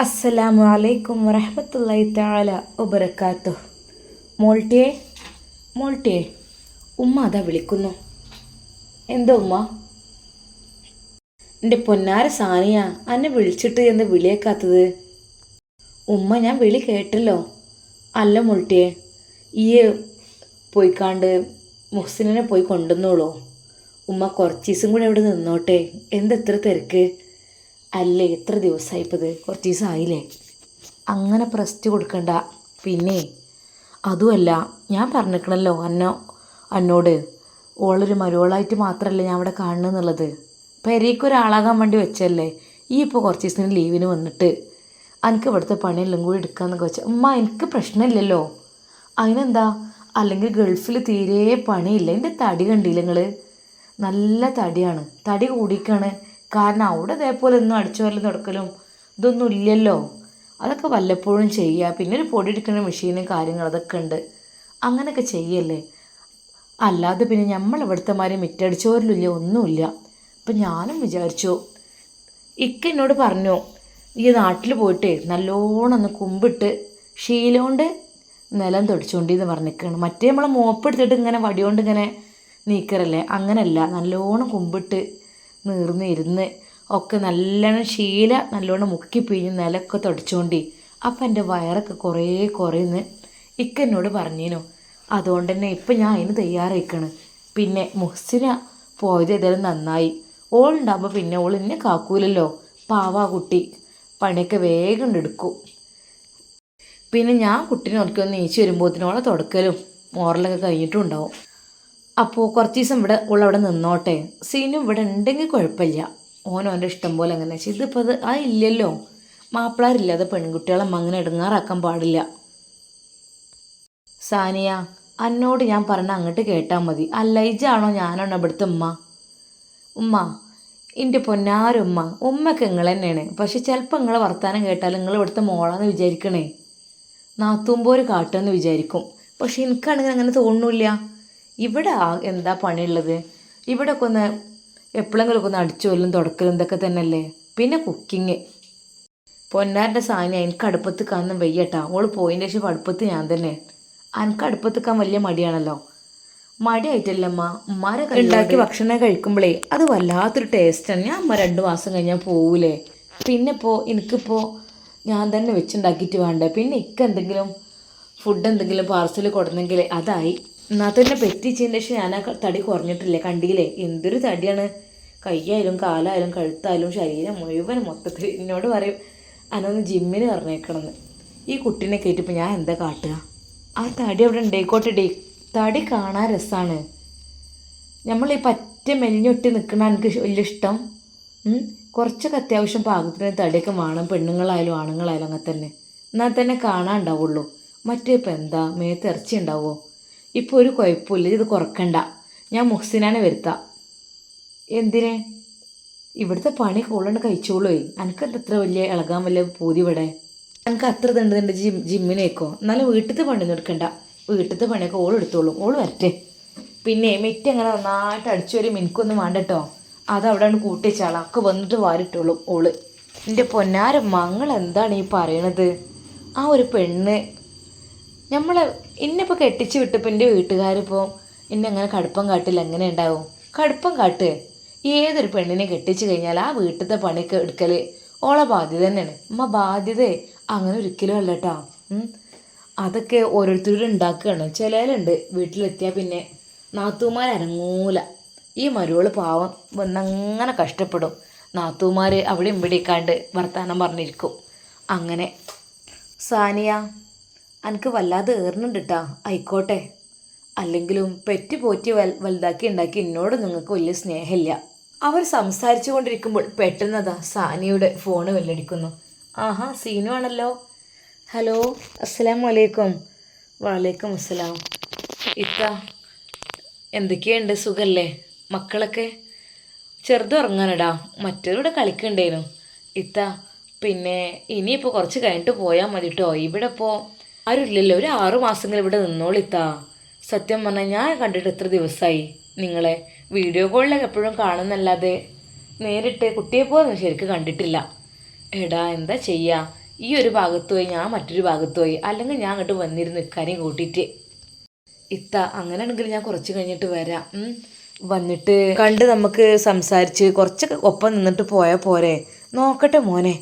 അസ്സലാമു അലൈക്കും വറഹമത്തല്ലായി താല വബറക്കാത്തു മോൾട്ടിയെ മോൾട്ടിയെ ഉമ്മ അതാ വിളിക്കുന്നു. എന്താ ഉമ്മ? എന്റെ പൊന്നാര സാനിയ അന്നെ വിളിച്ചിട്ട് എന്ത് വിളിയേക്കാത്തത്? ഉമ്മ ഞാൻ വിളി കേട്ടല്ലോ. അല്ല മോൾട്ടിയെ ഈ പോയിക്കാണ്ട് മുഹ്സിനെ പോയി കൊണ്ടുവന്നോളൂ. ഉമ്മ കുറച്ച് ദിവസം കൂടെ അവിടെ നിന്നോട്ടെ. എന്തെത്ര തിരക്ക്? അല്ലേ എത്ര ദിവസമായിപ്പത് കുറച്ച് ദിവസം ആയില്ലേ അങ്ങനെ പ്രസ്റ്റ് കൊടുക്കണ്ട. പിന്നെ അതുമല്ല ഞാൻ പറഞ്ഞിക്കണല്ലോ അന്ന അന്നോട്. ഓളൊരു മരുവളായിട്ട് മാത്രമല്ല ഞാൻ അവിടെ കാണുന്നുള്ളത്. പെരേക്ക് ഒരാളാകാൻ വേണ്ടി വെച്ചല്ലേ. ഈ ഇപ്പോൾ കുറച്ച് ദിവസത്തിന് ലീവിന് വന്നിട്ട്. എനിക്ക് ഇവിടുത്തെ പണിയെല്ലാം കൂടി എടുക്കാമെന്നൊക്കെ വെച്ചാൽ ഉമ്മ എനിക്ക് പ്രശ്നമില്ലല്ലോ. അതിനെന്താ? അല്ലെങ്കിൽ ഗൾഫിൽ തീരെ പണിയില്ല. എന്റെ തടി കണ്ടില്ല നിങ്ങൾ നല്ല തടിയാണ്. തടി കൂടിക്കാണ്. കാരണം അവിടെ ഇതേപോലെ ഒന്നും അടിച്ചു വരലും തുടക്കലും ഇതൊന്നും ഇല്ലല്ലോ. അതൊക്കെ വല്ലപ്പോഴും ചെയ്യുക പിന്നെ ഒരു പൊടി എടുക്കുന്ന മെഷീനും കാര്യങ്ങൾ അതൊക്കെ ഉണ്ട്. അങ്ങനെയൊക്കെ ചെയ്യല്ലേ? അല്ലാതെ പിന്നെ നമ്മൾ ഇവിടുത്തെ മാതിരി മിറ്റടിച്ചോരിലില്ല ഒന്നുമില്ല. അപ്പം ഞാനും വിചാരിച്ചു ഇക്ക എന്നോട് പറഞ്ഞു ഈ നാട്ടിൽ പോയിട്ട് നല്ലോണം ഒന്ന് കുമ്പിട്ട് ഷീലോണ്ട് നിലം തുടച്ചുകൊണ്ടിന്ന് പറഞ്ഞിരിക്കുകയാണ് മറ്റേ നമ്മളെ മോപ്പെടുത്തിട്ട് ഇങ്ങനെ വടിയോണ്ട് ഇങ്ങനെ നീക്കറല്ലേ അങ്ങനെയല്ല നല്ലോണം കുമ്പിട്ട് നീർന്ന് ഇരുന്ന് ഒക്കെ നല്ലോണം ശീല നല്ലോണം മുക്കി പിഴിഞ്ഞ് നിലക്കെ തുടച്ചുകൊണ്ടി അപ്പം എന്റെ വയറൊക്കെ കുറേ കുറയുന്ന്. ഇക്ക എന്നോട് പറഞ്ഞിനു അതുകൊണ്ട് തന്നെ ഇപ്പം ഞാൻ അതിന് തയ്യാറായിക്കണ്. പിന്നെ മുഹ്സിന പോയത് ഏതായാലും നന്നായി. ഓളുണ്ടാകുമ്പോൾ പിന്നെ ഓൾ എന്നെ കാക്കൂലല്ലോ. പാവാ കുട്ടി. പണിയൊക്കെ വേഗം എടുക്കും. പിന്നെ ഞാൻ കുട്ടീനെ ഉറക്കി ഒന്ന് നീച്ച് വരുമ്പോഴത്തേനോളം തുടക്കലും മോറലൊക്കെ കഴിഞ്ഞിട്ടും ഉണ്ടാവും. അപ്പോൾ കുറച്ച് ദിവസം ഇവിടെ ഉള്ള അവിടെ നിന്നോട്ടെ. സീനും ഇവിടെ ഉണ്ടെങ്കിൽ കുഴപ്പമില്ല. ഓൻ ഇഷ്ടം പോലെ അങ്ങനെ വെച്ചാൽ ഇതിപ്പോൾ അത് ആ ഇല്ലല്ലോ. മാപ്പിളാരില്ലാതെ പെൺകുട്ടികളെ അങ്ങനെ ഇടങ്ങാറാക്കാൻ പാടില്ല. സാനിയ അന്നോട് ഞാൻ പറഞ്ഞ അങ്ങോട്ട് കേട്ടാൽ മതി. അല്ല ഇജാണോ ഞാനാണോ ഇവിടുത്തെ ഉമ്മ? ഉമ്മ എന്റെ പൊന്നാരുമ്മ ഉമ്മക്ക് നിങ്ങൾ തന്നെയാണ് പക്ഷെ ചിലപ്പോൾ നിങ്ങളെ വർത്താനം കേട്ടാൽ നിങ്ങൾ ഇവിടുത്തെ മോളാന്ന് വിചാരിക്കണേ. നാത്തുമ്പോൾ ഒരു കാട്ടെന്ന് വിചാരിക്കും. പക്ഷെ എനിക്കാണെങ്കിൽ അങ്ങനെ തോന്നുന്നില്ല ഇവിടെ ആ എന്താ പണിയുള്ളത്? ഇവിടെ ഒക്കെ ഒന്ന് എപ്പോഴെങ്കിലും ഒന്ന് അടിച്ചു കൊല്ലും തുടക്കലും ഇതൊക്കെ തന്നെയല്ലേ? പിന്നെ കുക്കിങ് പൊന്നാരുടെ സാധനം എനിക്ക് അടുപ്പത്ത് കാണുന്ന വയ്യട്ടാ. ഓൾ പോയിന്റെ ശേഷം അടുപ്പത്ത് ഞാൻ തന്നെ. എനിക്ക് അടുപ്പത്ത് കാൻ വലിയ മടിയാണല്ലോ. മടിയായിട്ടല്ലമ്മ ഉമ്മാരെ ഉണ്ടാക്കി ഭക്ഷണം കഴിക്കുമ്പോഴേ അത് വല്ലാത്തൊരു ടേസ്റ്റാണ് ഞാൻ അമ്മ രണ്ട് മാസം കഴിഞ്ഞാൽ പോകൂലേ പിന്നെ ഇപ്പോൾ എനിക്കിപ്പോൾ ഞാൻ തന്നെ വെച്ചുണ്ടാക്കിയിട്ട് വേണ്ടേ? പിന്നെ ഇക്ക എന്തെങ്കിലും ഫുഡ് എന്തെങ്കിലും പാർസൽ കൊടുന്നെങ്കിൽ അതായി. എന്നാൽ തന്നെ പെറ്റിച്ചതിന് ശേഷം ഞാൻ ആ തടി കുറഞ്ഞിട്ടില്ലേ? കണ്ടില്ലേ? എന്തൊരു തടിയാണ്. കൈയായാലും കാലായാലും കഴുത്തായാലും ശരീരം മുഴുവൻ മൊത്തത്തിൽ എന്നോട് പറയും അനൊന്ന് ജിമ്മിന് പറഞ്ഞേക്കണമെന്ന് ഈ കുട്ടീനെ കയറ്റിപ്പോൾ ഞാൻ എന്താ കാട്ടുക? ആ തടി അവിടെ ഉണ്ടായിക്കോട്ടെ ഡേ തടി കാണാൻ രസമാണ് നമ്മൾ ഈ പറ്റ മെലിഞ്ഞൊട്ടി നിൽക്കണ എനിക്ക് വലിയ ഇഷ്ടം. കുറച്ചൊക്കെ അത്യാവശ്യം പാകത്തിന് തടിയൊക്കെ വേണം. പെണ്ണുങ്ങളായാലും ആണുങ്ങളായാലും അങ്ങനെ തന്നെ എന്നാൽ തന്നെ കാണാൻ ഉണ്ടാവുള്ളൂ മറ്റേ ഇപ്പം എന്താ? മേത്ത് ഇറച്ചി ഉണ്ടാവുമോ ഇപ്പോൾ ഒരു കുഴപ്പമില്ല ഇത് കുറക്കണ്ട. ഞാൻ മുഹ്സിനാനെ വരുത്താം. എന്തിന്? ഇവിടുത്തെ പണി കൂടുതൽ കഴിച്ചോളൂ. എനിക്ക് എത്ര വലിയ ഇളകാൻ വലിയ പൂതി ഇവിടെ? എനിക്ക് അത്ര തണ്ടുന്നുണ്ട് ജിം ജിമ്മിനേക്കോ എന്നാലും വീട്ടിലത്തെ പണി എടുക്കണ്ട. വീട്ടിലത്തെ പണിയൊക്കെ ഓൾ എടുത്തോളൂ. ഓൾ വരട്ടെ. പിന്നെ മെറ്റ് അങ്ങനെ നന്നായിട്ട് അടിച്ചു വരും എനിക്കൊന്നും വേണ്ട കേട്ടോ അത് അവിടെ കൂട്ടി വെച്ചാളാം. ഒക്കെ വന്നിട്ട് വാരിട്ടോളും ഓൾ. എന്റെ പൊന്നാര മങ്ങൾ എന്താണ് ഈ പറയണത്? ആ ഒരു പെണ്ണ്. നമ്മൾ ഇന്നിപ്പോൾ കെട്ടിച്ച് വിട്ടപ്പോൾ എന്റെ വീട്ടുകാരിപ്പോൾ എന്നെ അങ്ങനെ കടുപ്പം കാട്ടില്ല എങ്ങനെ ഉണ്ടാവും കടുപ്പം കാട്ട്. ഏതൊരു പെണ്ണിനെ കെട്ടിച്ച് കഴിഞ്ഞാൽ ആ വീട്ടിലത്തെ പണിയൊക്കെ എടുക്കൽ ഓളെ ബാധ്യത തന്നെയാണ്. അമ്മ ബാധ്യത അങ്ങനെ ഒരിക്കലും അല്ല കേട്ടോ അതൊക്കെ ഓരോരുത്തരും ഉണ്ടാക്കുകയാണ് ചിലരുണ്ട് വീട്ടിലെത്തിയാൽ പിന്നെ നാത്തൂമാർ അരങ്ങൂല ഈ മരുവൾ പാവം വന്നങ്ങനെ കഷ്ടപ്പെടും. നാത്തൂമാർ അവിടെ ഇമ്പിടിക്കാണ്ട് വർത്തമാനം പറഞ്ഞിരിക്കും. അങ്ങനെ. സാനിയ. എനിക്ക് വല്ലാതെ ഏറുന്നുണ്ട് കേട്ടാ ആയിക്കോട്ടെ. അല്ലെങ്കിലും പെറ്റ് പോറ്റി വൽ വലുതാക്കി ഉണ്ടാക്കി എന്നോട് നിങ്ങൾക്ക് വലിയ സ്നേഹമില്ല. അവർ സംസാരിച്ചു കൊണ്ടിരിക്കുമ്പോൾ പെട്ടെന്നതാ സാനിയുടെ ഫോണ് വെല്ലടിക്കുന്നു. ആഹാ സീനു ആണല്ലോ. ഹലോ അസ്സലാം വലൈക്കും വലൈക്കും അസ്സലാം. ഇത്ത എന്തൊക്കെയുണ്ട്? സുഖല്ലേ? മക്കളൊക്കെ? ചെറുത് ഉറങ്ങാനടാ. മറ്റവരുടെ കളിക്കണ്ടേനു. ഇത്ത പിന്നെ ഇനിയിപ്പോൾ കുറച്ച് കഴിഞ്ഞിട്ട് പോയാൽ മതി കേട്ടോ ഇവിടെ ഇപ്പോൾ ആരുമില്ലല്ലോ. ഒരു ആറു മാസങ്ങൾ ഇവിടെ നിന്നോളിത്താ സത്യം പറഞ്ഞാൽ ഞാൻ കണ്ടിട്ട് എത്ര ദിവസമായി നിങ്ങളെ. വീഡിയോ കോളിലൊക്കെ എപ്പോഴും കാണുന്നല്ലാതെ നേരിട്ട് കുട്ടിയെ പോലും ശരിക്കും കണ്ടിട്ടില്ല. എടാ എന്താ ചെയ്യുക ഈ ഒരു ഭാഗത്ത് പോയി ഞാൻ മറ്റൊരു ഭാഗത്ത് പോയി അല്ലെങ്കിൽ ഞാൻ അങ്ങോട്ട് വന്നിരുന്ന് ഇക്കാനെയും കൂട്ടിയിട്ട്. ഇത്ത അങ്ങനെയാണെങ്കിൽ ഞാൻ കുറച്ച് കഴിഞ്ഞിട്ട് വരാം. വന്നിട്ട് കണ്ട് നമുക്ക് സംസാരിച്ച് കുറച്ചൊക്കെ ഒപ്പം നിന്നിട്ട് പോയാൽ പോരെ. നോക്കട്ടെ മോനെ.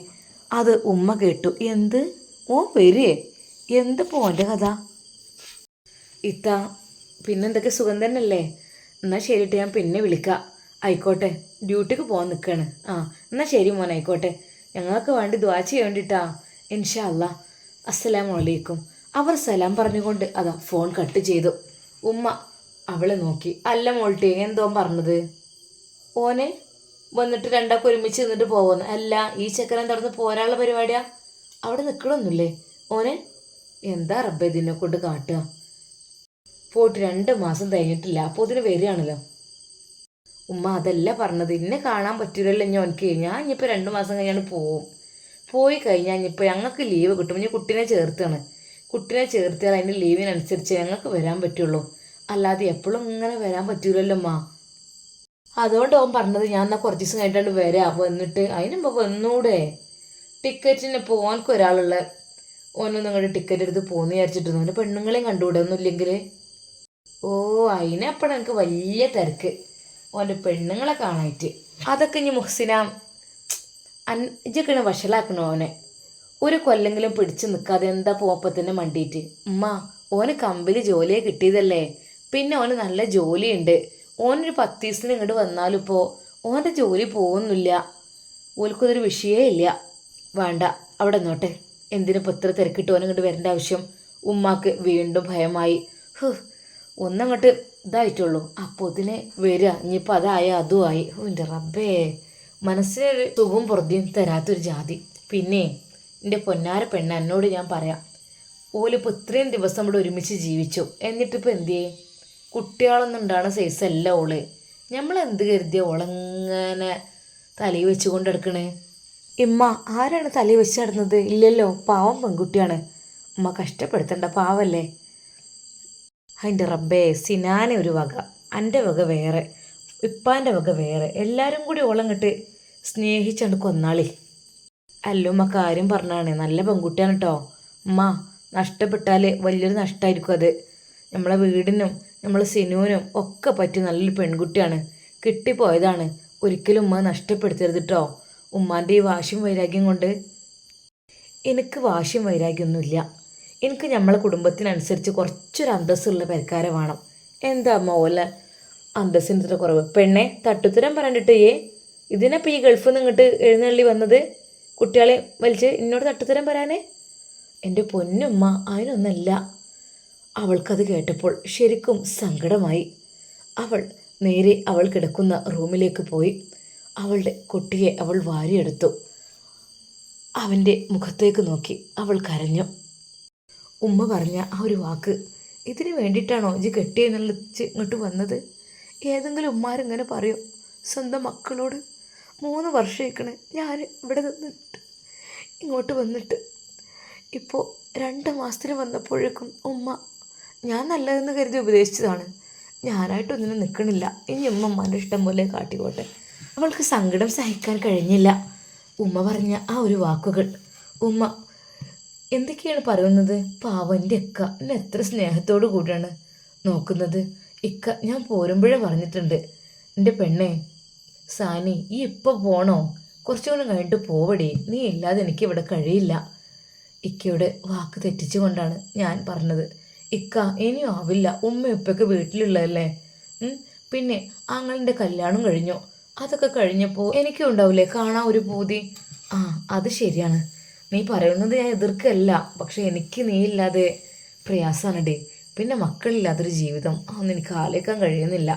അത് ഉമ്മ കേട്ടു. എന്ത്? ഓ വരേ എന്ത് പോന്റെ കഥ? ഇത്ത പിന്നെന്തൊക്കെ സുഖം തന്നെയല്ലേ? എന്നാൽ ശരിയിട്ട് ഞാൻ പിന്നെ വിളിക്കാം. ആയിക്കോട്ടെ ഡ്യൂട്ടിക്ക് പോകാൻ നിൽക്കുകയാണ് ആ എന്നാൽ ശരി മോൻ ആയിക്കോട്ടെ. ഞങ്ങൾക്ക് വേണ്ടി ദ്വാ ചെയ്യാൻ വേണ്ടിയിട്ടാ ഇൻഷാ അല്ല അസ്സലാമു അലൈക്കും. അവർ സലാം പറഞ്ഞുകൊണ്ട് അതാ ഫോൺ കട്ട് ചെയ്തു. ഉമ്മ അവളെ നോക്കി. അല്ല മോൾട്ടി എന്തോ പറഞ്ഞത്? ഓനെ വന്നിട്ട് രണ്ടാൾക്ക് ഒരുമിച്ച് നിന്നിട്ട് പോകുന്നു അല്ല ഈ ചക്കരം തുറന്ന് പോരാനുള്ള പരിപാടിയാ? അവിടെ നിൽക്കണമൊന്നുമില്ലേ ഓനെ എന്താ റബ്ബ ഇതിനെ കൊണ്ട് കാട്ടുക? പോയിട്ട് രണ്ട് മാസം കഴിഞ്ഞിട്ടില്ല. അപ്പോൾ ഇതിന് വരികയാണല്ലോ. ഉമ്മ അതല്ല പറഞ്ഞത്. ഇന്നെ കാണാൻ പറ്റില്ലല്ലോ ഞാൻ എനിക്ക് ഞാൻ ഇനിയിപ്പോൾ രണ്ട് മാസം കഴിഞ്ഞാണ് പോവും. പോയി കഴിഞ്ഞാൽ ഇനിയിപ്പോൾ ഞങ്ങൾക്ക് ലീവ് കിട്ടും. ഇനി കുട്ടീനെ ചേർത്താണ്. കുട്ടീനെ ചേർത്തിയാൽ അതിന്റെ ലീവിനനുസരിച്ച് ഞങ്ങൾക്ക് വരാൻ പറ്റുള്ളൂ. അല്ലാതെ എപ്പോഴും ഇങ്ങനെ വരാൻ പറ്റൂലല്ലോ അമ്മ അതുകൊണ്ട് അവൻ പറഞ്ഞത് ഞാൻ എന്നാൽ കുറച്ച് ദിവസം കഴിഞ്ഞിട്ടാണ് വരാം. വന്നിട്ട് അതിനുമ്പോൾ വന്നൂടെ ടിക്കറ്റിന് പോകാൻ ഒരാളുള്ള ഓനൊന്നും നിങ്ങളുടെ ടിക്കറ്റ് എടുത്ത് പോന്ന് വിചാരിച്ചിട്ടൊന്നും അവന്റെ പെണ്ണുങ്ങളെയും ഒന്നും ഒന്നുമില്ലെങ്കിൽ ഓ അപ്പം എനിക്ക് വലിയ തിരക്ക്. ഓന്റെ പെണ്ണുങ്ങളെ കാണാനായിട്ട് അതൊക്കെ ഇനി മുഹസിന അൻ ഇജൊക്കെയാണ് വഷളാക്കണോ ഓനെ ഒരു കൊല്ലെങ്കിലും പിടിച്ചു നിൽക്കാതെ എന്താ പോപ്പത്തിന്റെ മണ്ടിയിട്ട് ഉമ്മ ഓന് കമ്പനി ജോലിയെ കിട്ടിയതല്ലേ? പിന്നെ ഓന് നല്ല ജോലിയുണ്ട്. ഓനൊരു പത്ത് ദിവസത്തിന് ഇങ്ങോട്ട് വന്നാലും ഇപ്പോൾ ഓന്റെ ജോലി പോകുന്നില്ല. ഓൽക്കൊരു വിഷയേ ഇല്ല. വേണ്ട അവിടെ നോട്ടെ എന്തിനിപ്പോൾ ഇത്ര തിരക്കിട്ട് ഓൻ ഇങ്ങോട്ട് വരേണ്ട ആവശ്യം? ഉമ്മാക്ക് വീണ്ടും ഭയമായി. ഒന്നങ്ങോട്ട് ഇതായിട്ടുള്ളൂ. അപ്പോത്തിന് വരിക ഇനിയിപ്പോൾ അതായ അതും ആയി. എന്റെ റബ്ബേ. മനസ്സിനൊരു സുഖവും പുറത്തിയും തരാത്തൊരു ജാതി. പിന്നെ എന്റെ പൊന്നാര പെണ്ണ എന്നോട് ഞാൻ പറയാം ഓലിപ്പോൾ ഇത്രയും ദിവസം ഇവിടെ ഒരുമിച്ച് ജീവിച്ചു. എന്നിട്ടിപ്പോൾ എന്തു ചെയ്യേ? കുട്ടികളൊന്നും സൈസ് അല്ല ഓൾ. നമ്മൾ എന്ത് കരുതിയ ഓളങ്ങനെ തലയിൽ വെച്ചുകൊണ്ട് കൊണ്ടെടുക്കണേ ഇമ്മ ആരാണ് തലയിൽ വെച്ച് നടന്നത്? ഇല്ലല്ലോ പാവം പെൺകുട്ടിയാണ്. ഉമ്മ കഷ്ടപ്പെടുത്തണ്ട പാവല്ലേ? അതിന്റെ റബ്ബേ സിനാനെ ഒരു വക എന്റെ വക വേറെ ഇപ്പാന്റെ വക വേറെ. എല്ലാവരും കൂടി ഓളങ്ങട്ട് സ്നേഹിച്ചാണ് കൊന്നാളി. അല്ലുമ്മ കാര്യം പറഞ്ഞാണ് നല്ല പെൺകുട്ടിയാണ് കേട്ടോ ഉമ്മ നഷ്ടപ്പെട്ടാൽ വലിയൊരു നഷ്ടമായിരിക്കും അത്. നമ്മളെ വീടിനും നമ്മളെ സിനുവിനും ഒക്കെ പറ്റിയ നല്ലൊരു പെൺകുട്ടിയാണ്. കിട്ടിപ്പോയതാണ്. ഒരിക്കലും ഉമ്മ നഷ്ടപ്പെടുത്തരുത് കേട്ടോ ഉമ്മാന്റെ ഈ വാശിയും വൈരാഗ്യം കൊണ്ട് എനിക്ക് വാശിയും വൈരാഗ്യമൊന്നുമില്ല. എനിക്ക് നമ്മളെ കുടുംബത്തിനനുസരിച്ച് കുറച്ചൊരു അന്തസ്സുള്ള പെരക്കാരെ വേണം. എന്താ അമ്മ ഓല അന്തസ്സിന് ഇത്ര കുറവ്? പെണ്ണെ തട്ടുത്തരം പറഞ്ഞിട്ട് ഏ? ഇതിനപ്പോൾ ഈ ഗൾഫിൽ നിന്ന് ഇങ്ങോട്ട് എഴുന്നള്ളി വന്നത്? കുട്ടികളെ വലിച്ച് എന്നോട് തട്ടുത്തരം പറയാനേ? എന്റെ പൊന്നുമ്മ അതിനൊന്നല്ല. അവൾക്കത് കേട്ടപ്പോൾ ശരിക്കും സങ്കടമായി. അവൾ നേരെ അവൾ കിടക്കുന്ന റൂമിലേക്ക് പോയി. അവളുടെ കുട്ടിയെ അവൾ വാരിയെടുത്തു. അവന്റെ മുഖത്തേക്ക് നോക്കി അവൾ കരഞ്ഞു. ഉമ്മ പറഞ്ഞ ആ ഒരു വാക്ക് ഇതിനു വേണ്ടിയിട്ടാണോ ഇജ് കെട്ടിയെന്നുള്ളിച്ച് ഇങ്ങോട്ട് വന്നത്? ഏതെങ്കിലും ഉമ്മാരിങ്ങനെ പറയോ സ്വന്തം മക്കളോട്. മൂന്ന് വർഷമായിക്കണ് ഞാൻ ഇവിടെ നിന്നിട്ട് ഇങ്ങോട്ട് വന്നിട്ട്. ഇപ്പോൾ രണ്ട് മാസത്തിന് വന്നപ്പോഴേക്കും ഉമ്മ ഞാൻ നല്ലതെന്ന് കരുതി ഉപദേശിച്ചതാണ്. ഞാനായിട്ടൊന്നിനും നിൽക്കണില്ല ഇനി ഉമ്മ ഇഷ്ടം പോലെ കാട്ടിക്കോട്ടെ. അവൾക്ക് സങ്കടം സഹിക്കാൻ കഴിഞ്ഞില്ല. ഉമ്മ പറഞ്ഞ ആ ഒരു വാക്കുകൾ. ഉമ്മ എന്തൊക്കെയാണ് പറയുന്നത്? പാവന്റെ ഇക്ക എന്നെ എത്ര സ്നേഹത്തോടു കൂടിയാണ് നോക്കുന്നത്. ഇക്ക ഞാൻ പോരുമ്പോഴേ പറഞ്ഞിട്ടുണ്ട്. എന്റെ പെണ്ണേ സാനി ഈ ഇപ്പോൾ പോണോ? കുറച്ചുകൂടെ കഴിഞ്ഞിട്ട് പോവടി. നീ ഇല്ലാതെ എനിക്ക് ഇവിടെ കഴിയില്ല. ഇക്കയുടെ വാക്ക് തെറ്റിച്ചുകൊണ്ടാണ് ഞാൻ പറഞ്ഞത്. ഇക്ക ഇനിയും ആവില്ല. ഉമ്മ ഇപ്പൊക്കെ വീട്ടിലുള്ളതല്ലേ? പിന്നെ ആങ്ങളിന്റെ കല്യാണം കഴിഞ്ഞു. അതൊക്കെ കഴിഞ്ഞപ്പോൾ എനിക്കും ഉണ്ടാവില്ലേ കാണാൻ ഒരു പൂതി. ആ അത് ശരിയാണ്. നീ പറയുന്നത് ഞാൻ എതിർക്കല്ല. പക്ഷെ എനിക്ക് നീ ഇല്ലാതെ പ്രയാസമാണ് ഡേ പിന്നെ മക്കളില്ലാത്തൊരു ജീവിതം. അതൊന്നും എനിക്ക് ആലോചിക്കാൻ കഴിയുന്നില്ല.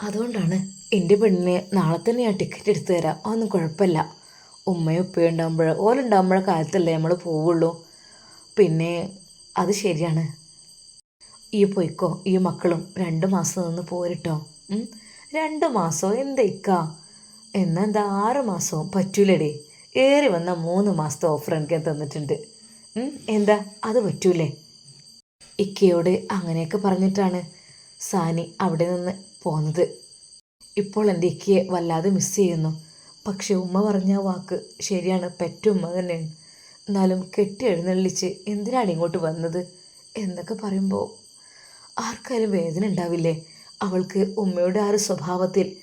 അതുകൊണ്ടാണ് എന്റെ പെണ്ണിനെ നാളെ തന്നെ ഞാൻ ടിക്കറ്റ് എടുത്തു തരാം. അതൊന്നും കുഴപ്പമില്ല. ഉമ്മയും ഉപ്പയും ഉണ്ടാകുമ്പോൾ ഓലുണ്ടാകുമ്പോഴ കാലത്തല്ലേ നമ്മൾ പോവുള്ളൂ. പിന്നെ അത് ശരിയാണ്. ഈ പൊയ്ക്കോ ഈ മക്കളും രണ്ട് മാസം നിന്ന് പോരട്ടോ? രണ്ട് മാസമോ എന്തേക്കാ എന്നെന്താ ആറ് മാസവും പറ്റൂലടേ. ഏറി വന്ന മൂന്ന് മാസത്തെ ഓഫർ എനിക്ക് തന്നിട്ടുണ്ട്. എന്താ? അത് പറ്റൂലേ. ഇക്കയോട് അങ്ങനെയൊക്കെ പറഞ്ഞിട്ടാണ് സാനി അവിടെ നിന്ന് പോന്നത്. ഇപ്പോൾ എന്റെ ഇക്കയെ വല്ലാതെ മിസ് ചെയ്യുന്നു. പക്ഷെ ഉമ്മ പറഞ്ഞ വാക്ക് ശരിയാണ്. പെറ്റുമ്മ തന്നെയാണ്. എന്നാലും കെട്ടി എഴുന്നള്ളിച്ച് എന്തിനാണ് ഇങ്ങോട്ട് വന്നത്? എന്നൊക്കെ പറയുമ്പോൾ ആർക്കായാലും വേദന ഉണ്ടാവില്ലേ? അവൾക്ക് ഉമ്മയുടെ ആ ഒരു സ്വഭാവത്തിൽ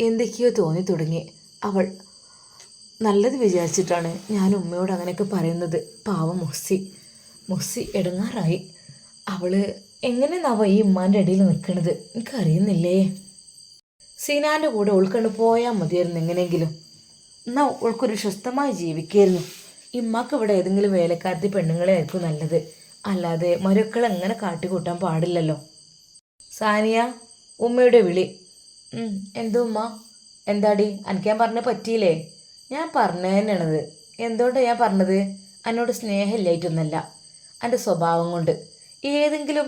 എന്തൊക്കെയോ തോന്നി തുടങ്ങി. അവൾ നല്ലത് വിചാരിച്ചിട്ടാണ് ഞാൻ ഉമ്മയോട് അങ്ങനെയൊക്കെ പറയുന്നത്. പാവം മുസ്സി മുസ്സി ഇടങ്ങാറായി. അവൾ എങ്ങനെ നവ ഈ ഉമ്മാന്റെ ഇടയിൽ നിൽക്കണത്? എനിക്കറിയുന്നില്ലേ? സീനാന്റെ കൂടെ ഉൾക്കൊണ്ട് പോയാൽ മതിയായിരുന്നു എങ്ങനെയെങ്കിലും. എന്നാൽ ഉൾക്കൊരു സ്വസ്ഥമായി ജീവിക്കായിരുന്നു. ഇമ്മക്ക് ഇവിടെ ഏതെങ്കിലും വേലക്കാരത്തി പെണ്ണുങ്ങളെ ആയിരിക്കും നല്ലത്. അല്ലാതെ മരുക്കൾ എങ്ങനെ കാട്ടിക്കൂട്ടാൻ പാടില്ലല്ലോ. സാനിയ ഉമ്മയുടെ വിളി. എന്തോ ഉമ്മ? എന്താടി? എനിക്ക് ഞാൻ പറഞ്ഞ പറ്റിയില്ലേ? ഞാൻ പറഞ്ഞു തന്നെയാണത് എന്തുകൊണ്ടാണ് ഞാൻ പറഞ്ഞത്? എന്നോട് സ്നേഹമില്ലായിട്ടൊന്നല്ല. എന്റെ സ്വഭാവം കൊണ്ട്. ഏതെങ്കിലും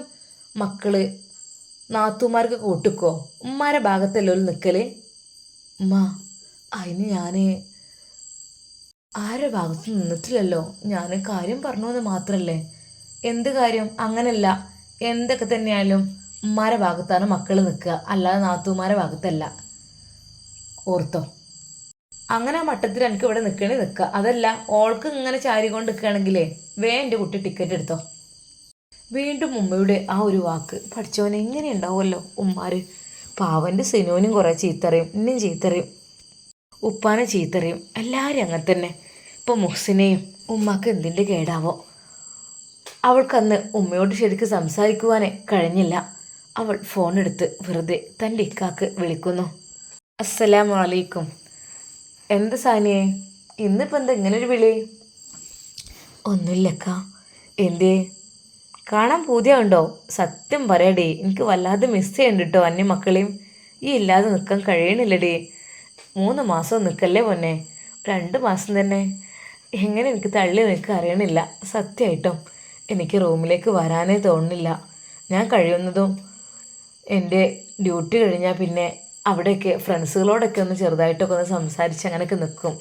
മക്കൾ നാത്തുമാർക്ക് കൂട്ടിക്കോ. ഉമ്മാരെ ഭാഗത്തല്ലോ നിൽക്കൽ ഉമ്മ അതിന് ഞാൻ ആരുടെ ഭാഗത്ത് നിന്നിട്ടില്ലല്ലോ. ഞാൻ കാര്യം പറഞ്ഞു എന്ന് മാത്രമല്ലേ എന്ത് കാര്യം? അങ്ങനല്ല. എന്തൊക്കെ തന്നെയായാലും ഉമ്മാരെ ഭാഗത്താണ് മക്കൾ നിൽക്കുക. അല്ലാതെ നാത്തൂമാരെ ഭാഗത്തല്ല. ഓർത്തോ? അങ്ങനെ ആ മട്ടത്തിൽ എനിക്ക് ഇവിടെ നിൽക്കണേ നിൽക്കുക. അതല്ല ഓൾക്ക് ഇങ്ങനെ ചാരി കൊണ്ട് നിൽക്കുകയാണെങ്കിലേ വേ എന്റെ കുട്ടി ടിക്കറ്റ് എടുത്തോ? വീണ്ടും ഉമ്മയുടെ ആ ഒരു വാക്ക്. പഠിച്ചവൻ എങ്ങനെ ഉണ്ടാവുമല്ലോ ഉമ്മാര്. പാവന്റെ സിനുവിനും കുറേ ചീത്തറിയും ഇന്നും ചീത്തറിയും. ഉപ്പാനെ ചീത്തറിയും. എല്ലാവരും അങ്ങനെ തന്നെ. ഇപ്പോൾ മുഹ്സിനെയും ഉമ്മാക്ക് എന്തിന്റെ കേടാവോ? അവൾക്കന്ന് ഉമ്മയോട് ശരിക്ക് സംസാരിക്കുവാനേ കഴിഞ്ഞില്ല. അവൾ ഫോൺ എടുത്ത് വെറുതെ തന്റെ ഇക്കാക്ക് വിളിക്കുന്നു. അസ്സലാമു അലൈക്കും എന്ത് സാനിയെ? ഇന്നിപ്പോൾ എന്താ ഇങ്ങനൊരു വിളി? ഒന്നുമില്ലക്ക. എന്തേ? കാണാൻ പൂതിയുണ്ടോ സത്യം പറയടേ എനിക്ക് വല്ലാതെ മിസ് ചെയ്യണ്ട കേട്ടോ അന്യ മക്കളെയും. ഈ ഇല്ലാതെ നിൽക്കാൻ കഴിയണില്ലടേ. മൂന്ന് മാസം നിൽക്കല്ലേ പൊന്നെ? രണ്ട് മാസം തന്നെ. എങ്ങനെ എനിക്ക് തള്ളി നിൽക്കുക അറിയണില്ല. സത്യമായിട്ടും എനിക്ക് റൂമിലേക്ക് വരാനേ തോന്നുന്നില്ല. ഞാൻ കഴിയുന്നതും എന്റെ ഡ്യൂട്ടി കഴിഞ്ഞാൽ പിന്നെ അവിടെയൊക്കെ ഫ്രണ്ട്സുകളോടൊക്കെ ഒന്ന് ചെറുതായിട്ടൊക്കെ ഒന്ന് സംസാരിച്ച് അങ്ങനെയൊക്കെ നിൽക്കും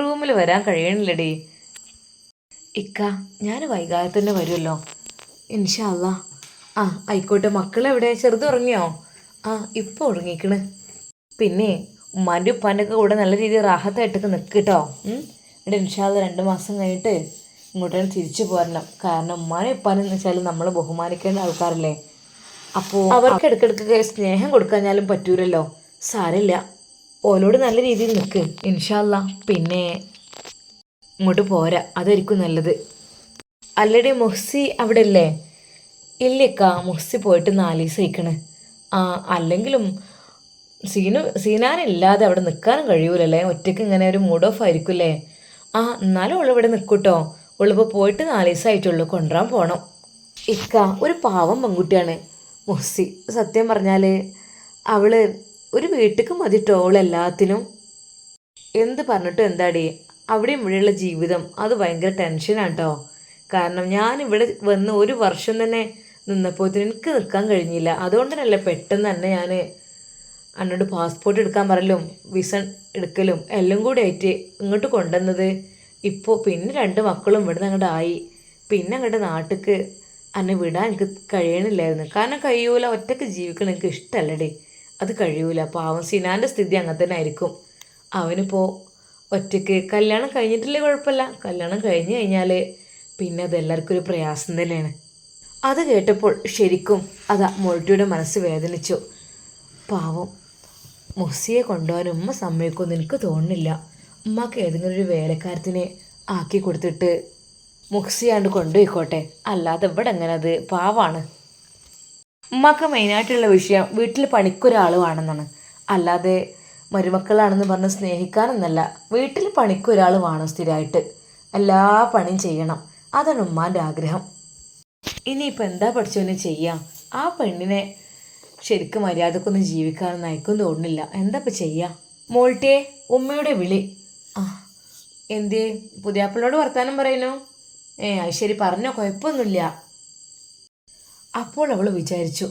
റൂമിൽ വരാൻ കഴിയണില്ലടി. ഇക്ക ഞാൻ വൈകാതെ തന്നെ വരുമല്ലോ ഇൻഷാല്ല ആ ആയിക്കോട്ടെ. മക്കളെവിടെ? ചെറുത് ഉറങ്ങിയോ? ആ ഇപ്പോൾ ഉറങ്ങിക്കണ്. പിന്നെ ഉമ്മാന്റെ ഉപ്പാന്റെയൊക്കെ കൂടെ നല്ല രീതിയിൽ റാഹത്തായിട്ടൊക്കെ നിൽക്കും കേട്ടോ ഇവിടെ ഇൻഷാല്ല രണ്ട് മാസം കഴിഞ്ഞിട്ട് ഇങ്ങോട്ട് തിരിച്ചു പോരണം. കാരണം ഉമ്മാനെ ഉപ്പാനെന്ന് വെച്ചാൽ നമ്മൾ ബഹുമാനിക്കേണ്ട ആൾക്കാരല്ലേ? അപ്പോൾ അവർക്ക് ഇടയ്ക്കിടയ്ക്ക് സ്നേഹം കൊടുക്കാഞ്ഞാലും പറ്റൂരല്ലോ സാരമില്ല. ഓലോട് നല്ല രീതിയിൽ നിൽക്ക് ഇൻഷാല്ല പിന്നെ ഇങ്ങോട്ട് പോരാ. അതായിരിക്കും നല്ലത്. അല്ലടി മുഹ്സി അവിടെ അല്ലേ ഇല്ലേക്കാ മുഹ്സി പോയിട്ട് നാല് ദിവസം ആ അല്ലെങ്കിലും സീനു സീനാനില്ലാതെ അവിടെ നിൽക്കാനും കഴിയൂലല്ലേ? ഒറ്റയ്ക്ക് ഇങ്ങനെ ഒരു മൂഡ് ഓഫ് ആയിരിക്കുമല്ലേ ആ എന്നാലും ഉള്ളു ഇവിടെ നിൽക്കൂട്ടോ ഉള്ളിപ്പോൾ പോയിട്ട് നാല് ദിവസം ആയിട്ടുള്ളൂ. കൊണ്ടുവരാൻ പോകണം ഇക്ക ഒരു പാവം പെൺകുട്ടിയാണ്. മുഹ്സി സത്യം പറഞ്ഞാൽ അവൾ ഒരു വീട്ടിക്ക് മതിട്ടോ അവളെല്ലാത്തിനും? എന്ത് പറഞ്ഞിട്ടും എന്താടി? അവിടെയും ഇവിടെയുള്ള ജീവിതം അത് ഭയങ്കര ടെൻഷനാണ് കേട്ടോ കാരണം ഞാൻ ഇവിടെ വന്ന് ഒരു വർഷം തന്നെ നിന്നപ്പോൾ എനിക്ക് നിൽക്കാൻ കഴിഞ്ഞില്ല. അതുകൊണ്ട് തന്നെയല്ലേ പെട്ടെന്ന് തന്നെ ഞാൻ അന്നോട് പാസ്പോർട്ട് എടുക്കാൻ പറയലും വിസ എടുക്കലും എല്ലാം കൂടി ആയിട്ട് ഇങ്ങോട്ട് കൊണ്ടുവന്നത്. ഇപ്പോൾ പിന്നെ രണ്ട് മക്കളും ഇവിടെ അങ്ങോട്ട് ആയി. പിന്നെ അങ്ങോട്ട് നാട്ടിക്ക് എന്നെ വിടാൻ എനിക്ക് കഴിയണില്ലായിരുന്നു. കാരണം കഴിയൂല ഒറ്റയ്ക്ക് ജീവിക്കണം എനിക്ക് ഇഷ്ടമല്ലടേ അത് കഴിയൂല. പാവം സിനാന്റെ സ്ഥിതി അങ്ങനെ തന്നെ ആയിരിക്കും. അവനിപ്പോൾ ഒറ്റയ്ക്ക് കല്യാണം കഴിഞ്ഞിട്ടില്ലേ കുഴപ്പമില്ല. കല്യാണം കഴിഞ്ഞ് കഴിഞ്ഞാൽ പിന്നെ അതെല്ലാവർക്കും ഒരു പ്രയാസം തന്നെയാണ്. അത് കേട്ടപ്പോൾ ശരിക്കും അതാ മൊൾട്ടിയുടെ മനസ്സ് വേദനിച്ചു. പാവം മുസിയെ കൊണ്ടുപോകാൻ ഉമ്മ സമ്മതിക്കുമെന്ന് എനിക്ക് തോന്നുന്നില്ല. ഉമ്മക്ക് ഏതെങ്കിലും ഒരു വേലക്കാരത്തിനെ ആക്കി കൊടുത്തിട്ട് മുക്സിയാണ്ട് കൊണ്ടുപോയിക്കോട്ടെ. അല്ലാതെ ഇവിടെ എങ്ങനെ അത് പാവാണ്. ഉമ്മക്ക് മെയിനായിട്ടുള്ള വിഷയം വീട്ടിൽ പണിക്കൊരാൾ വേണമെന്നാണ് അല്ലാതെ മരുമക്കളാണെന്ന് പറഞ്ഞ് സ്നേഹിക്കാനെന്നല്ല. വീട്ടിൽ പണിക്കൊരാൾ വേണം സ്ഥിരമായിട്ട് എല്ലാ പണിയും ചെയ്യണം. അതാണ് ഉമ്മാന്റെ ആഗ്രഹം. ഇനിയിപ്പോൾ എന്താ പഠിച്ചോനെ ചെയ്യാം? ആ പെണ്ണിനെ ശരിക്കും മര്യാദക്കൊന്നും ജീവിക്കാനൊന്നും അയക്കും തോന്നുന്നില്ല. എന്താ ഇപ്പം ചെയ്യാം? മോൾട്ടിയെ ഉമ്മയുടെ വിളി. ആ എന്തേ പുതിയാപ്പിളോട് വർത്താനം പറയുന്നു. ഏ അത് ശരി പറഞ്ഞോ കുഴപ്പമൊന്നുമില്ല. അപ്പോൾ അവൾ വിചാരിച്ചു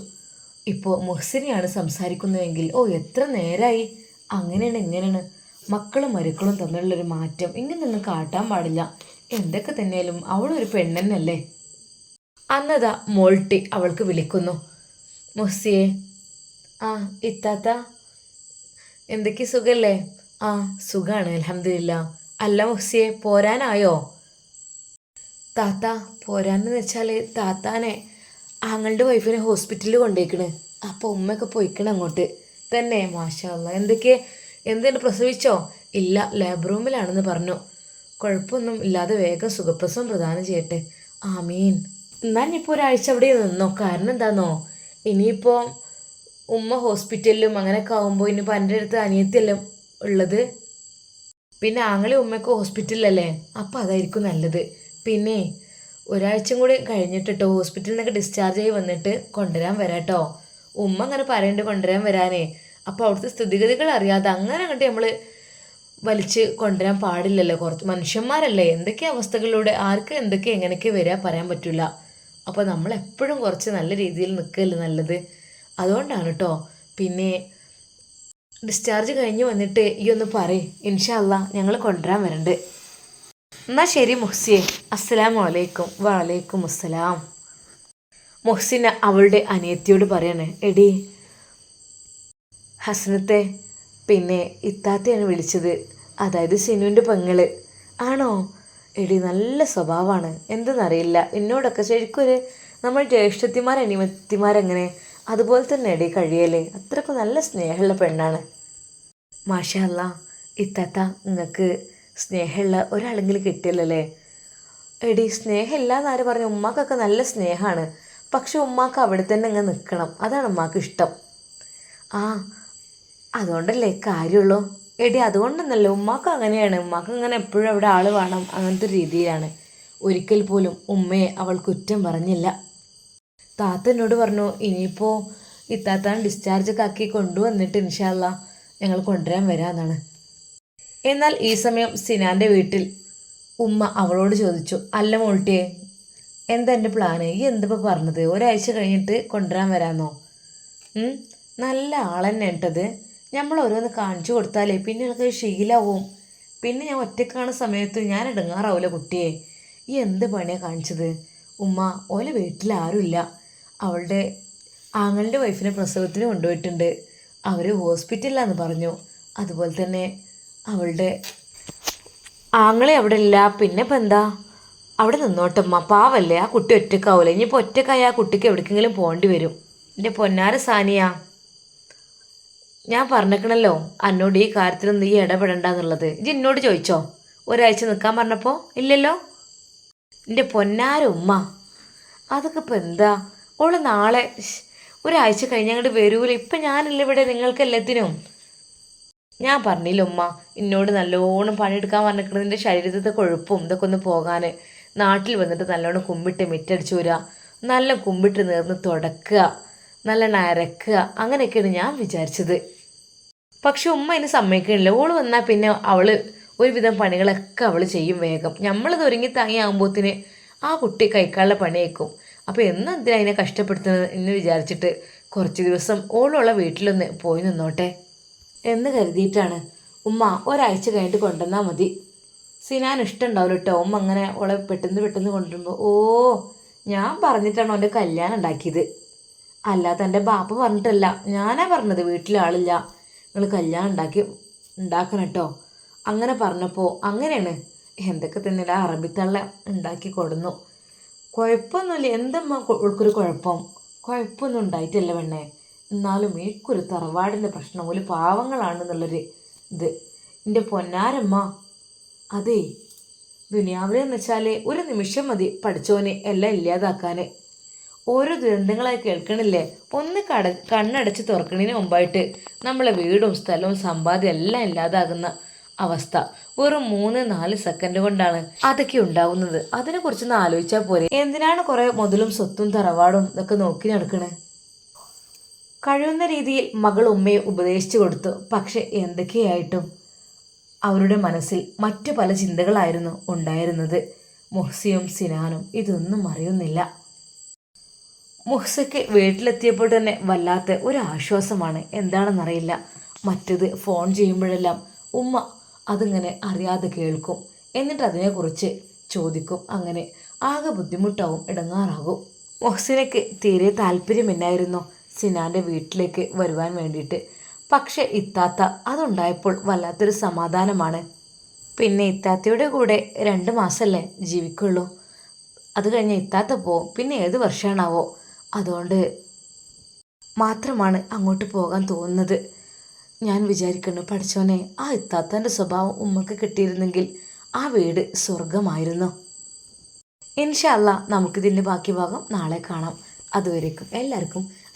ഇപ്പോൾ മുഹ്സിനെയാണ് സംസാരിക്കുന്നതെങ്കിൽ ഓ എത്ര നേരായി. അങ്ങനെയാണ് ഇങ്ങനെയാണ്. മക്കളും മരുക്കളും തമ്മിലുള്ളൊരു മാറ്റം ഇങ്ങനൊന്നും കാട്ടാൻ പാടില്ല. എന്തൊക്കെ തന്നെയാലും അവളൊരു പെണ്ണെന്നല്ലേ. അന്നതാ മോൾട്ടി അവൾക്ക് വിളിക്കുന്നു. മുഹ്സിയെ ആ ഇത്താത്ത എന്തൊക്കെ സുഖല്ലേ? ആ സുഖമാണ് അലഹമില്ല അല്ല മുഹ്സിയെ പോരാനായോ? താത്ത പോരാന്ന് വെച്ചാൽ താത്താനെ ആങ്ങളുടെ വൈഫിനെ ഹോസ്പിറ്റലിൽ കൊണ്ടേക്കണ്. അപ്പോൾ ഉമ്മയൊക്കെ പോയിക്കണ അങ്ങോട്ട്. തന്നെ മാഷല്ല എന്തൊക്കെ എന്തിനു പ്രസവിച്ചോ? ഇല്ല ലാബ് റൂമിലാണെന്ന് പറഞ്ഞു. കുഴപ്പമൊന്നും ഇല്ലാതെ വേഗം സുഖപ്രസവം പ്രദാനം ചെയ്യട്ടെ. ആമീൻ. എന്നാൽ ഇനിയിപ്പോൾ ഒരാഴ്ച അവിടെ നിന്നോ? കാരണം എന്താണെന്നോ ഇനിയിപ്പോൾ ഉമ്മ ഹോസ്പിറ്റലിലും അങ്ങനെയൊക്കെ ആകുമ്പോൾ ഇനിയിപ്പോൾ എന്റെ അടുത്ത് അനിയത്തിയല്ലേ ഉള്ളത്. പിന്നെ ആങ്ങളെ ഉമ്മയൊക്കെ ഹോസ്പിറ്റലിലല്ലേ അപ്പോൾ അതായിരിക്കും നല്ലത്. പിന്നെ ഒരാഴ്ചയും കൂടി കഴിഞ്ഞിട്ടോ ഹോസ്പിറ്റലിൽ നിന്നൊക്കെ ഡിസ്ചാർജ് ആയി വന്നിട്ട് കൊണ്ടുവരാൻ വരാട്ടോ. ഉമ്മ അങ്ങനെ പറയേണ്ടത് കൊണ്ടുവരാൻ വരാനേ. അപ്പോൾ അവിടുത്തെ സ്ഥിതിഗതികൾ അറിയാതെ അങ്ങനെ അങ്ങോട്ട് നമ്മൾ വലിച്ച് കൊണ്ടുവരാൻ പാടില്ലല്ലോ. കുറച്ച് മനുഷ്യന്മാരല്ലേ എന്തൊക്കെ അവസ്ഥകളിലൂടെ ആർക്ക് എന്തൊക്കെ എങ്ങനെയൊക്കെ വരാൻ പറയാൻ പറ്റില്ല അപ്പോൾ നമ്മൾ എപ്പോഴും കുറച്ച് നല്ല രീതിയിൽ നിൽക്കല്ലേ നല്ലത്. അതുകൊണ്ടാണ് കേട്ടോ പിന്നെ ഡിസ്ചാർജ് കഴിഞ്ഞ് വന്നിട്ട് ഈ ഒന്ന് പറയ് ഇൻഷാല്ല ഞങ്ങൾ കൊണ്ടുവരാൻ വരണ്ട്. എന്നാൽ ശരി മുഹ്സിയെ അസ്സലാം വലൈക്കും വലൈക്കും അസ്സലാം മുഹ്സിന അവളുടെ അനിയത്തിയോട് പറയാണ് എടി ഹസനത്തെ പിന്നെ ഇത്താത്തയാണ് വിളിച്ചത്. അതായത് സിനുവിന്റെ പെങ്ങൾ. ആണോ? എടി നല്ല സ്വഭാവമാണ്. എന്തെന്നറിയില്ല. എന്നോടൊക്കെ ശരിക്കും ഒരു നമ്മൾ ജ്യേഷ്ഠത്തിമാർ അനിമത്തിമാരെങ്ങനെ അതുപോലെ തന്നെ എടി കഴിയല്ലേ അത്രക്കും നല്ല സ്നേഹമുള്ള പെണ്ണാണ്. മാഷല്ല ഇത്താത്ത നിങ്ങൾക്ക് സ്നേഹമുള്ള ഒരാളെങ്കിലും കിട്ടിയല്ലേ എടി സ്നേഹമില്ല എന്നാര് പറഞ്ഞു? ഉമ്മാക്കൊക്കെ നല്ല സ്നേഹമാണ്. പക്ഷെ ഉമ്മാക്ക് അവിടെ തന്നെ അങ്ങ് നിൽക്കണം. അതാണ് ഉമ്മാക്ക് ഇഷ്ടം. ആ അതുകൊണ്ടല്ലേ കാര്യമുള്ളൂ? എടി അതുകൊണ്ടെന്നല്ല. ഉമ്മാക്ക് അങ്ങനെയാണ്. ഉമ്മാക്ക് അങ്ങനെ എപ്പോഴും അവിടെ ആൾ വേണം അങ്ങനത്തെ രീതിയിലാണ്. ഒരിക്കൽ പോലും ഉമ്മയെ അവൾ കുറ്റം പറഞ്ഞില്ല. താത്ത എന്നോട് പറഞ്ഞു ഇനിയിപ്പോൾ ഇത്താത്താൻ ഡിസ്ചാർജ് ആക്കി കൊണ്ടുവന്നിട്ട് ഇൻഷാല്ല ഞങ്ങൾ കൊണ്ടുവരാൻ വരാമെന്നാണ്. എന്നാൽ ഈ സമയം സിനാന്റെ വീട്ടിൽ ഉമ്മ അവളോട് ചോദിച്ചു അല്ല മോൾട്ടിയെ എന്താ എന്റെ പ്ലാന്? ഈ എന്തിപ്പോൾ പറഞ്ഞത്? ഒരാഴ്ച കഴിഞ്ഞിട്ട് കൊണ്ടുവരാൻ വരാമെന്നോ നല്ല ആളെന്നെ ഇട്ടത്. നമ്മൾ ഓരോന്ന് കാണിച്ചു കൊടുത്താലേ പിന്നെ എനിക്ക് ശീലാവും. പിന്നെ ഞാൻ ഒറ്റക്കാണ് സമയത്ത് ഞാൻ ഇടങ്ങാറാവില്ല കുട്ടിയെ. ഈ എന്ത് പണിയാണ് കാണിച്ചത്? ഉമ്മ ഓലെ വീട്ടിൽ ആരുമില്ല. അവളുടെ ആങ്ങളുടെ വൈഫിനെ പ്രസവത്തിന് കൊണ്ടുപോയിട്ടുണ്ട്. അവർ ഹോസ്പിറ്റലിലാന്ന് പറഞ്ഞു. അതുപോലെ തന്നെ അവളുടെ ആങ്ങളെ അവിടെ ഇല്ല. പിന്നെ ഇപ്പം എന്താ? അവിടെ നിന്നോട്ടമ്മ പാവല്ലേ ആ കുട്ടി ഒറ്റക്കാവൂല? ഇനിയിപ്പോൾ ഒറ്റക്കായി ആ കുട്ടിക്ക് എവിടേക്കെങ്കിലും പോകേണ്ടി വരും. എന്റെ പൊന്നാര സാനിയ ഞാൻ പറഞ്ഞേക്കണല്ലോ അന്നോട് ഈ കാര്യത്തിലൊന്നും ഈ ഇടപെടണ്ടെന്നുള്ളത്. ഇത് എന്നോട് ചോദിച്ചോ? ഒരാഴ്ച നിൽക്കാൻ പറഞ്ഞപ്പോൾ ഇല്ലല്ലോ. എന്റെ പൊന്നാര ഉമ്മ അതൊക്കെ ഇപ്പം എന്താ? ഓൾ നാളെ ഒരാഴ്ച കഴിഞ്ഞ് അങ്ങോട്ട് വരൂല? ഇപ്പം ഞാനല്ലേ ഇവിടെ നിങ്ങൾക്ക് എല്ലാത്തിനും ഞാൻ പറഞ്ഞില്ല ഉമ്മ എന്നോട് നല്ലോണം പണിയെടുക്കാൻ പറഞ്ഞിരിക്കുന്നതിന്റെ ശരീരത്തിന്റെ കൊഴുപ്പും ഇതൊക്കെ ഒന്ന് പോകാൻ നാട്ടിൽ വന്നിട്ട് നല്ലോണം കുമ്പിട്ട് മിറ്റടിച്ചു വരിക നല്ല കുമ്പിട്ട് നേർന്ന് തുടക്കുക. നല്ല നരക്കുക അങ്ങനെയൊക്കെയാണ് ഞാൻ വിചാരിച്ചത്. പക്ഷെ ഉമ്മ ഇനി സമ്മതിക്കണില്ല. ഓൾ വന്നാൽ പിന്നെ അവൾ ഒരുവിധം പണികളൊക്കെ അവൾ ചെയ്യും വേഗം. നമ്മളത് ഒരുങ്ങി തങ്ങി ആകുമ്പോത്തിന് ആ കുട്ടി കൈക്കാളുടെ പണിയേക്കും അപ്പോൾ എന്നും എന്തിനാ അതിനെ കഷ്ടപ്പെടുത്തുന്നത് എന്ന് വിചാരിച്ചിട്ട് കുറച്ച് ദിവസം ഓളുള്ള വീട്ടിലൊന്ന് പോയി നിന്നോട്ടെ. എന്ന് കരുതിയിട്ടാണ്. ഉമ്മ ഒരാഴ്ച കഴിഞ്ഞിട്ട് കൊണ്ടുവന്നാൽ മതി. സിനാൻ ഇഷ്ടമുണ്ടാവില്ല കേട്ടോ ഉമ്മ അങ്ങനെ ഓളെ പെട്ടെന്ന് പെട്ടെന്ന് കൊണ്ടുവരുമ്പോൾ ഓ ഞാൻ പറഞ്ഞിട്ടാണ് ഓന്റെ കല്യാണം ഉണ്ടാക്കിയത്. അല്ലാതെ എന്റെ ബാപ്പ പറഞ്ഞിട്ടല്ല. ഞാനാ പറഞ്ഞത് വീട്ടിലാളില്ല നിങ്ങൾ കല്യാണം ഉണ്ടാക്കി ഉണ്ടാക്കണം കേട്ടോ അങ്ങനെ പറഞ്ഞപ്പോൾ അങ്ങനെയാണ്. എന്തൊക്കെ തന്നെയല്ല അറബിത്തള്ള ഉണ്ടാക്കി കൊടുന്നു. കുഴപ്പമൊന്നുമില്ല. എന്തമ്മ ഉൾക്കൊരു കുഴപ്പം? കുഴപ്പമൊന്നും ഉണ്ടായിട്ടില്ല പെണ്ണേ. എന്നാലും എനിക്കൊരു തറവാടിന്റെ പ്രശ്നം ഒരു പാവങ്ങളാണെന്നുള്ളൊരു ഇത്. എന്റെ പൊന്നാരമ്മ അതെ ദുനിയാവിലെന്ന് വെച്ചാൽ ഒരു നിമിഷം മതി പഠിച്ചോനെ എല്ലാം ഇല്ലാതാക്കാൻ ഓരോ ദുരന്തങ്ങളായി കേൾക്കണില്ലേ? ഒന്ന് കട കണ്ണടച്ച് തുറക്കണതിന് മുമ്പായിട്ട് നമ്മളെ വീടും സ്ഥലവും സമ്പാദ്യം എല്ലാം ഇല്ലാതാകുന്ന അവസ്ഥ. വെറും മൂന്ന് നാല് സെക്കൻഡ് കൊണ്ടാണ് അതൊക്കെ ഉണ്ടാവുന്നത്. അതിനെക്കുറിച്ചൊന്ന് ആലോചിച്ചാൽ പോരെ. എന്തിനാണ് കുറേ മുതലും സ്വത്തും തറവാടും ഇതൊക്കെ നോക്കി നടക്കണേ? കഴിയുന്ന രീതിയിൽ മകൾ ഉമ്മയെ ഉപദേശിച്ചു കൊടുത്തു. പക്ഷെ എന്തൊക്കെയായിട്ടും അവരുടെ മനസ്സിൽ മറ്റു പല ചിന്തകളായിരുന്നു ഉണ്ടായിരുന്നത്. മുഹ്സിയും സിനാനും ഇതൊന്നും അറിയുന്നില്ല. മുഹ്സയ്ക്ക് വീട്ടിലെത്തിയപ്പോൾ തന്നെ വല്ലാത്ത ഒരു ആശ്വാസമാണ് എന്താണെന്നറിയില്ല. മറ്റത് ഫോൺ ചെയ്യുമ്പോഴെല്ലാം ഉമ്മ അതിങ്ങനെ അറിയാതെ കേൾക്കും. എന്നിട്ട് അതിനെക്കുറിച്ച് ചോദിക്കും. അങ്ങനെ ആകെ ബുദ്ധിമുട്ടാവും ഇടങ്ങാറാകും. മൊഹ്സിനയ്ക്ക് തീരെ താല്പര്യമില്ലായിരുന്നു. സിനാന്റെ വീട്ടിലേക്ക് വരുവാൻ വേണ്ടിയിട്ട്. പക്ഷേ ഇത്താത്ത അതുണ്ടായപ്പോൾ വല്ലാത്തൊരു സമാധാനമാണ്. പിന്നെ ഇത്താത്തയുടെ കൂടെ രണ്ട് മാസമല്ലേ ജീവിക്കുള്ളൂ. അത് കഴിഞ്ഞ് ഇത്താത്ത പോവും. പിന്നെ ഏത് വർഷമാണാവോ. അതുകൊണ്ട് മാത്രമാണ് അങ്ങോട്ട് പോകാൻ തോന്നുന്നത്. ഞാൻ വിചാരിക്കുന്നു പഠിച്ചോനെ ആ ഇത്താത്തന്റെ സ്വഭാവം ഉമ്മക്ക് കിട്ടിയിരുന്നെങ്കിൽ ആ വീട് സ്വർഗമായിരുന്നു ഇൻഷല്ല നമുക്കിതിന്റെ ബാക്കി ഭാഗം നാളെ കാണാം. അതുവരേക്കും എല്ലാവർക്കും